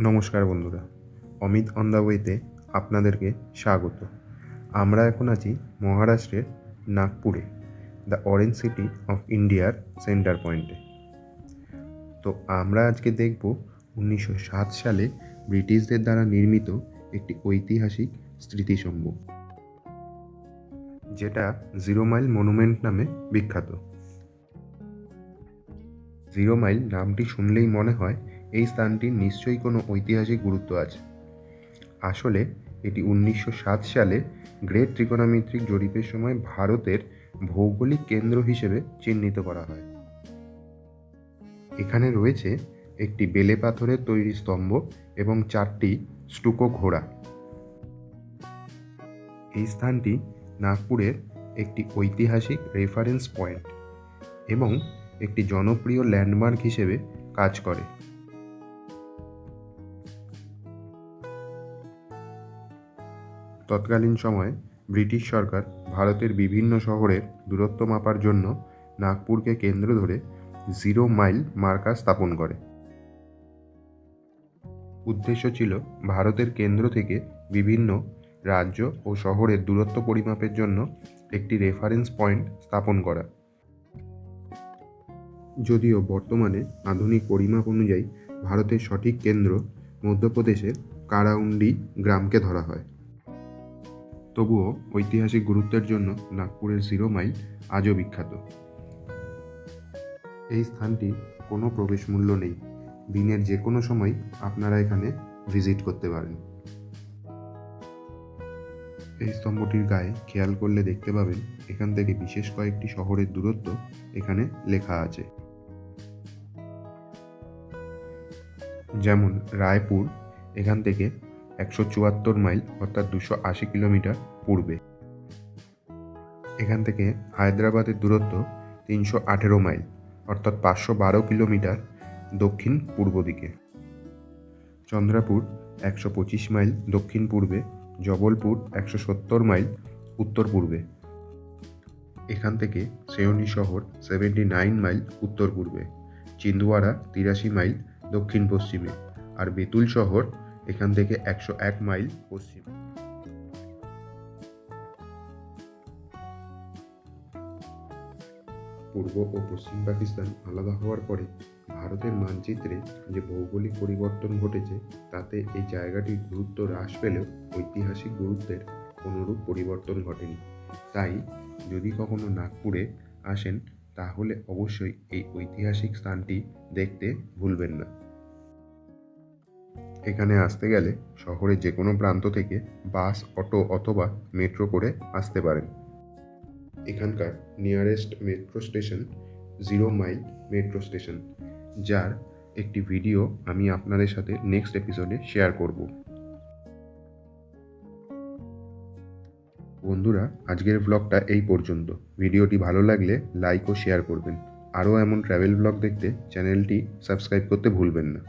নমস্কার বন্ধুরা, Amit on the ওয়েতে আপনাদেরকে স্বাগত। আমরা এখন আছি মহারাষ্ট্রের নাগপুরে দ্য অরেঞ্জ সিটি অফ ইন্ডিয়ার সেন্টার পয়েন্টে তো আমরা আজকে দেখব উনিশশো সাত সালে ব্রিটিশদের দ্বারা নির্মিত একটি ঐতিহাসিক স্মৃতিসম্ভ যেটা জিরো মাইল মনুমেন্ট নামে বিখ্যাত। জিরো মাইল নামটি শুনলেই মনে হয় এই স্থানটির নিশ্চয়ই কোনো ঐতিহাসিক গুরুত্ব আছে। আসলে, এটি উনিশশো সাত সালে গ্রেট ত্রিকোণমিত্রিক জরিপের সময় ভারতের ভৌগোলিক কেন্দ্র হিসেবে চিহ্নিত করা হয়। এখানে রয়েছে একটি বেলে পাথরের তৈরি স্তম্ভ এবং চারটি স্টুকো ঘোড়া। এই স্থানটি নাগপুরের একটি ঐতিহাসিক রেফারেন্স পয়েন্ট এবং একটি জনপ্রিয় ল্যান্ডমার্ক হিসেবে কাজ করে। তৎকালীন সময়ে ব্রিটিশ সরকার ভারতের বিভিন্ন শহরের দূরত্ব মাপার জন্য নাগপুরকে কেন্দ্র ধরে জিরো মাইল মার্কার স্থাপন করে। উদ্দেশ্য ছিল ভারতের কেন্দ্র থেকে বিভিন্ন রাজ্য ও শহরের দূরত্ব পরিমাপের জন্য একটি রেফারেন্স পয়েন্ট স্থাপন করা। যদিও বর্তমানে আধুনিক পরিমাপ অনুযায়ী ভারতের সঠিক কেন্দ্র মধ্যপ্রদেশের কারাউন্ডি গ্রামকে ধরা হয়। তবুও ঐতিহাসিক গুরুত্বের জন্য নাগপুরের জিরো মাইল আজও বিখ্যাত। এই স্থানটি কোনো প্রবেশ মূল্য নেই। দিনের যে কোনো সময় আপনারা এখানে ভিজিট করতে পারেন। এই স্তম্ভটির গায়ে খেয়াল করলে দেখতে পাবেন, এখান থেকে বিশেষ কয়েকটি শহরের দূরত্ব এখানে লেখা আছে। যেমন রায়পুর, এখান থেকে একশো চুয়াত্তর মাইল, অর্থাৎ দুশো আশি কিলোমিটার পূর্বে। এখান থেকে হায়দ্রাবাদের দূরত্ব তিনশো আঠেরো মাইল, অর্থাৎ পাঁচশো বারো কিলোমিটার দক্ষিণ পূর্ব দিকে। চন্দ্রাপুর একশো পঁচিশ মাইল দক্ষিণ পূর্বে, জবলপুর একশো সত্তর মাইল উত্তর পূর্বে। এখান থেকে সেওনি শহর সেভেন্টি নাইন মাইল উত্তর পূর্বে চিন্দুয়ারা তিরাশি মাইল দক্ষিণ পশ্চিমে, আর বেতুল শহর এখান থেকে একশো এক মাইল পশ্চিমে। পূর্ব ও পশ্চিম পাকিস্তান আলাদা হওয়ার পরে ভারতের মানচিত্রে যে ভৌগোলিক পরিবর্তন ঘটেছে, তাতে এই জায়গাটির গুরুত্ব হ্রাস পেলেও ঐতিহাসিক গুরুত্বের কোনোরূপ পরিবর্তন ঘটেনি। তাই যদি কখনো নাগপুরে আসেন, তাহলে অবশ্যই এই ঐতিহাসিক স্থানটি দেখতে ভুলবেন না। এখানে আসতে গেলে শহরের যে কোনো প্রান্ত থেকে বাস, অটো অথবা মেট্রো করে আসতে পারেন। এখানকার nearest metro station zero mile metro station যার একটি ভিডিও আমি আপনাদের সাথে নেক্সট এপিসোডে শেয়ার করব। বন্ধুরা, আজকের ব্লগটা এই পর্যন্ত। ভিডিওটি ভালো লাগলে লাইক ও শেয়ার করবেন। আরও এমন ট্র্যাভেল ব্লগ দেখতে চ্যানেলটি সাবস্ক্রাইব করতে ভুলবেন না।